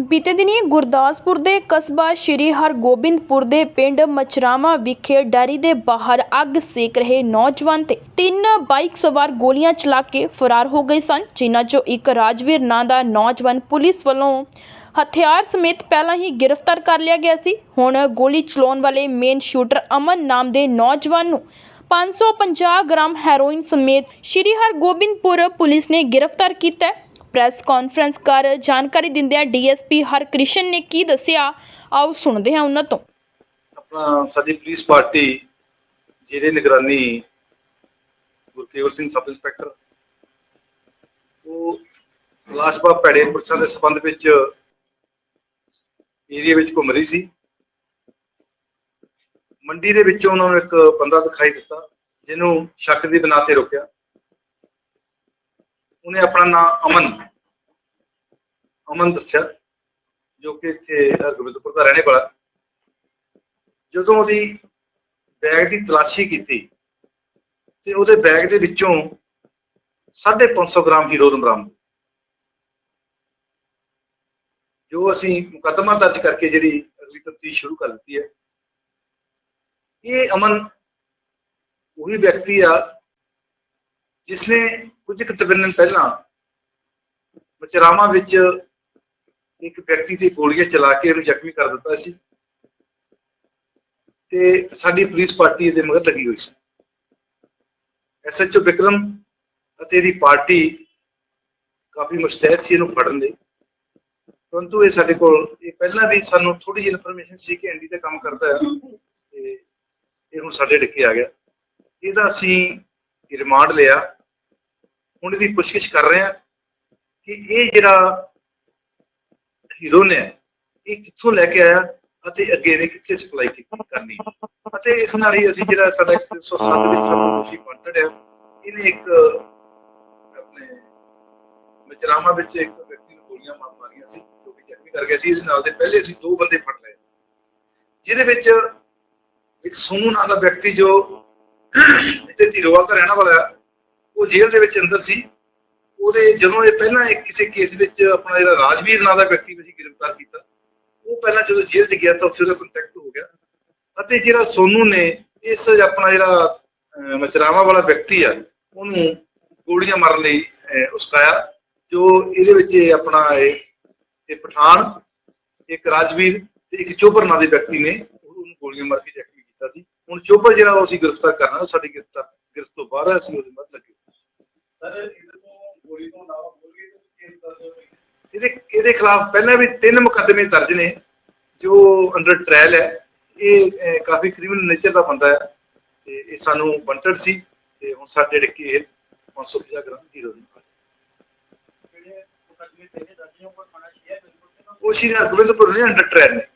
ਬੀਤੇ ਦਿਨੀ ਗੁਰਦਾਸਪੁਰ ਦੇ ਕਸਬਾ ਸ਼੍ਰੀ ਹਰਗੋਬਿੰਦਪੁਰ ਦੇ ਪਿੰਡ ਮਚਰਾਵਾ ਵਿਖੇ ਡੈਰੀ ਦੇ ਬਾਹਰ ਅੱਗ ਸੇਕ ਰਹੇ ਨੌਜਵਾਨ ਤੇ ਤਿੰਨ ਬਾਈਕ ਸਵਾਰ ਗੋਲੀਆਂ ਚਲਾ ਕੇ ਫਰਾਰ ਹੋ ਗਏ ਸਨ, ਜਿਨ੍ਹਾਂ ਚੋਂ ਇੱਕ ਰਾਜਵੀਰ ਨਾਂ ਦਾ ਨੌਜਵਾਨ ਪੁਲਿਸ ਵੱਲੋਂ ਹਥਿਆਰ ਸਮੇਤ ਪਹਿਲਾਂ ਹੀ ਗ੍ਰਿਫਤਾਰ ਕਰ ਲਿਆ ਗਿਆ ਸੀ। ਹੁਣ ਗੋਲੀ ਚਲਾਉਣ ਵਾਲੇ ਮੇਨ ਸ਼ੂਟਰ ਅਮਨ ਨਾਮ ਦੇ ਨੌਜਵਾਨ ਨੂੰ 550 ਗ੍ਰਾਮ ਹੈਰੋਇਨ ਸਮੇਤ ਸ਼੍ਰੀ ਹਰਗੋਬਿੰਦਪੁਰ ਪੁਲਿਸ ਨੇ ਗ੍ਰਿਫਤਾਰ ਕੀਤਾ ਹੈ। ਪ੍ਰੈਸ ਕਾਨਫਰੰਸ ਕਰ ਜਾਣਕਾਰੀ ਦਿੰਦਿਆਂ ਡੀਐਸਪੀ ਹਰਕ੍ਰਿਸ਼ਨ ਨੇ ਕੀ ਦੱਸਿਆ? ਆਓ ਸੁਣਦੇ ਹਾਂ ਉਹਨਾਂ ਤੋਂ। ਆਪਣਾ ਸਾਡੀ ਪੁਲਿਸ ਪਾਰਟੀ ਜਿਹਦੇ ਨਿਗਰਾਨੀ ਗੁਰਕੇਵਲ ਸਿੰਘ ਸਬ ਇੰਸਪੈਕਟਰ, ਉਹ ਲਾਸ਼ਬਾ ਭੈੜੇ ਪੁਰਸ਼ਾਂ ਦੇ ਸੰਬੰਧ ਵਿੱਚ ਏਰੀਆ ਵਿੱਚ ਘੁੰਮ ਰਹੀ ਸੀ। ਮੰਡੀ ਦੇ ਵਿੱਚੋਂ ਉਹਨਾਂ ਨੂੰ ਇੱਕ ਬੰਦਾ ਦਿਖਾਈ ਦਿੱਤਾ, ਜਿਹਨੂੰ ਸ਼ੱਕ ਦੀ ਬਣਾ ਤੇ ਰੋਕਿਆ। ਉਹਨੇ ਆਪਣਾ ਨਾਮ ਅਮਨ ਅਮਨ ਦੱਸਿਆ, ਜੋ ਕਿ ਇੱਥੇ ਗੋਬਿੰਦਪੁਰ ਦਾ ਰਹਿਣੇ ਵਾਲਾ। ਜਦੋਂ ਉਹਦੀ ਬੈਗ ਦੀ ਤਲਾਸ਼ੀ ਕੀਤੀ, ਤੇ ਉਹਦੇ ਬੈਗ ਦੇ ਵਿੱਚੋਂ 550 ਗ੍ਰਾਮ ਹੀਰੋਇਨ ਬਰਾਮਦ। ਜੋ ਅਸੀਂ ਮੁਕੱਦਮਾ ਦਰਜ ਕਰਕੇ ਜਿਹੜੀ ਅਗਲੀ ਤਫਤੀਸ਼ ਸ਼ੁਰੂ ਕਰ ਦਿੱਤੀ ਹੈ, ਇਹ ਅਮਨ ਉਹੀ ਵਿਅਕਤੀ ਆ, ਜਿਸਨੇ ਕੁਝ ਕੁ ਦਿਨ ਪਹਿਲਾਂ ਮਚਰਾਵਾ ਵਿੱਚ ਇੱਕ ਵਿਅਕਤੀ ਦੀ ਗੋਲੀਆਂ ਚਲਾ ਕੇ ਉਹਨੂੰ ਜ਼ਖਮੀ ਕਰ ਦਿੱਤਾ ਸੀ ਤੇ ਸਾਡੀ ਪੁਲਿਸ ਪਾਰਟੀ ਇਹਦੇ ਮਗਰ ਲੱਗੀ ਹੋਈ ਸੀ। ਐਸਐਚਓ ਵਿਕਰਮ ਅਤੇ ਇਹਦੀ ਪਾਰਟੀ ਕਾਫੀ ਮੁਸਤੈਦ ਸੀ ਇਹਨੂੰ ਫੜਨ ਦੇ ਪਰੰਤੂ ਇਹ ਸਾਡੇ ਕੋਲ, ਇਹ ਪਹਿਲਾਂ ਵੀ ਸਾਨੂੰ ਥੋੜੀ ਜਿਹੀ ਇਨਫੋਰਮੇਸ਼ਨ ਸੀ ਕਿ ਐਂਡੀ ਦਾ ਕੰਮ ਕਰਦਾ ਹੈ ਤੇ ਇਹ ਹੁਣ ਸਾਡੇ ਡਿੱਕੇ ਆ ਗਿਆ। ਇਹਦਾ ਅਸੀਂ ਰਿਮਾਂਡ ਲਿਆ। ਹੁਣ ਇਹਦੀ ਪੁੱਛਗਿੱਛ ਕਰ ਰਹੇ ਹਾਂ ਕਿ ਇਹ ਜਿਹੜਾ ਹੀਰੋ ਨੇ ਇਹ ਕਿੱਥੋਂ ਲੈ ਕੇ ਆਇਆ ਅਤੇ ਅੱਗੇ ਨੇ ਕਿੱਥੇ ਸਪਲਾਈ ਕਰਨੀ ਅਤੇ ਇਸ ਨਾਲ ਹੀ ਅਸੀਂ ਜਿਹੜਾ ਸਾਡਾ 107 ਵਿੱਚ ਸਾਨੂੰ ਖੁਸ਼ੀ ਹੈ, ਇਹਨੇ ਇੱਕ ਆਪਣੇ ਮਜਰਾਮਾ ਵਿੱਚ ਇੱਕ ਵਿਅਕਤੀ ਨੂੰ ਗੋਲੀਆਂ ਮਾਰ ਮਾਰੀਆਂ ਸੀ, ਜੋ ਕਿ ਜ਼ਖਮੀ ਕਰ ਗਿਆ ਸੀ, ਇਸ ਨਾਲ ਦੇ ਪਹਿਲੇ ਅਸੀਂ ਦੋ ਬੰਦੇ ਫੜ ਲਏ। ਜਿਹਦੇ ਵਿੱਚ ਇੱਕ ਸੋਨੂ ਨਾਂ ਦਾ ਵਿਅਕਤੀ ਜੋ ਇੱਥੇ ਧੀਰੋਵਾਲ ਦਾ ਰਹਿਣ ਵਾਲਾ ਉਹ ਜੇਲ੍ਹ ਦੇ ਵਿੱਚ ਅੰਦਰ ਸੀ। ਉਹਦੇ ਜਦੋਂ ਇਹ ਪਹਿਲਾਂ ਇੱਕ ਕਿਸੇ ਕੇਸ ਵਿੱਚ ਆਪਣਾ ਜਿਹੜਾ ਰਾਜਵੀਰ ਨਾਂ ਦਾ ਵਿਅਕਤੀ ਅਸੀਂ ਗ੍ਰਿਫਤਾਰ ਕੀਤਾ ਉਹ ਪਹਿਲਾਂ ਜਦੋਂ ਜੇਲ੍ਹ 'ਚ ਗਿਆ ਤਾਂ ਉੱਥੇ ਉਹਦਾ ਕੰਟੈਕਟ ਹੋ ਗਿਆ। ਅਤੇ ਜਿਹੜਾ ਸੋਨੂ ਨੇ ਇਸ ਆਪਣਾ ਜਿਹੜਾ ਮਚਰਾਵਾ ਵਾਲਾ ਵਿਅਕਤੀ ਆ ਉਹਨੂੰ ਗੋਲੀਆਂ ਮਾਰਨ ਲਈ ਅਹ, ਉਸਕਾਇਆ ਜੋ ਇਹਦੇ ਵਿੱਚ ਆਪਣਾ ਇਹ ਇਹ ਪਠਾਨ ਇੱਕ ਰਾਜਵੀਰ ਤੇ ਇੱਕ ਚੋਬਰ ਨਾਂ ਦੇ ਵਿਅਕਤੀ ਨੇ ਉਹਨੂੰ ਗੋਲੀਆਂ ਮਾਰ ਕੇ ਜ਼ਖਮੀ ਕੀਤਾ ਸੀ। ਹੁਣ ਚੋਬਰ ਜਿਹੜਾ ਉਹ ਅਸੀਂ ਗ੍ਰਿਫਤਾਰ ਕਰਨਾ ਉਹ ਸਾਡੀ ਗ੍ਰਿਫਤਾਰ ਗ੍ਰਿਫਤ ਤੋਂ ਬਾਹਰ ਅਸੀਂ ਉਹਦੇ ਮੱਦ ਲੱਗੇ। ਇਹਦੇ ਕੇਸ ਇਹਦੇ ਖਿਲਾਫ ਪਹਿਲਾਂ ਵੀ ਤਿੰਨ ਮੁਕੱਦਮੇ ਦਰਜ ਨੇ ਜੋ ਅੰਡਰ ਟ੍ਰਾਇਲ ਹੈ। ਇਹ ਕਾਫੀ ਕ੍ਰਿਮੀਨਲ ਨੇਚਰ ਦਾ ਬੰਦਾ ਹੈ ਤੇ ਇਹ ਸਾਨੂੰ ਵਾਂਟਡ ਸੀ ਤੇ ਹੁਣ ਸਾਡੇ ਡਿੱਕੇ ਇਹ 550 ਗ੍ਰਾਮ ਜਿਹੜੇ ਖਾਣਾ ਸ਼ੇਅਰ ਉਹ ਸ਼੍ਰੀ ਹਰਗੋਬਿੰਦਪੁਰ ਨੇ ਅੰਡਰ ਟ੍ਰਾਇਲ ਨੇ।